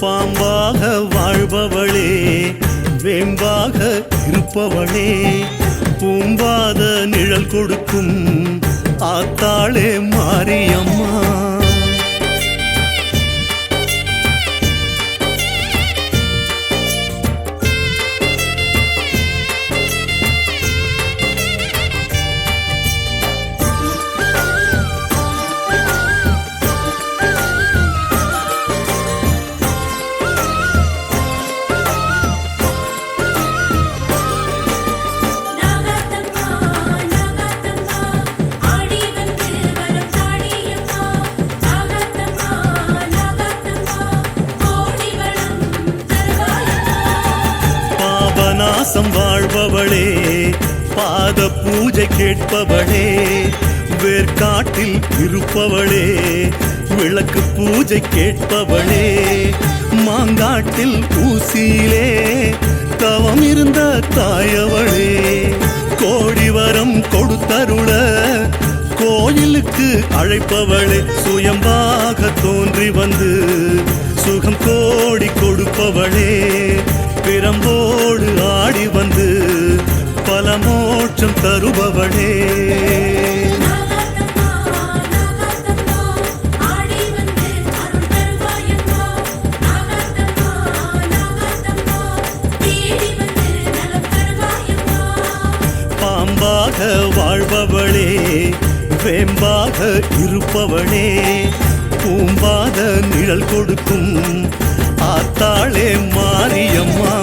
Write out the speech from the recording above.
பாம்பாக வாழ்பவளே வேம்பாக இருப்பவளே பூம்பாத நிழல் கொடுக்கும் ஆத்தாளே மாறியா பாசம் வாழ்பவளே பாத பூஜை கேட்பவளே வேர்காட்டில் இருப்பவளே விளக்கு பூஜை கேட்பவளே மாங்காட்டில் ஊசியிலே தவம் இருந்த தாயவளே கோடி வரம் கொடுத்தருள கோயிலுக்கு அழைப்பவளே சுயம்பாக தோன்றி வந்து பிரம்போடு ஆடி வந்து பல மோட்சம் தருபவளே பாம்பாக வாழ்பவளே வேம்பாக இருப்பவளே பூம்பாத நிழல் கொடுக்கும் ஆத்தாளே மாரியம்மா.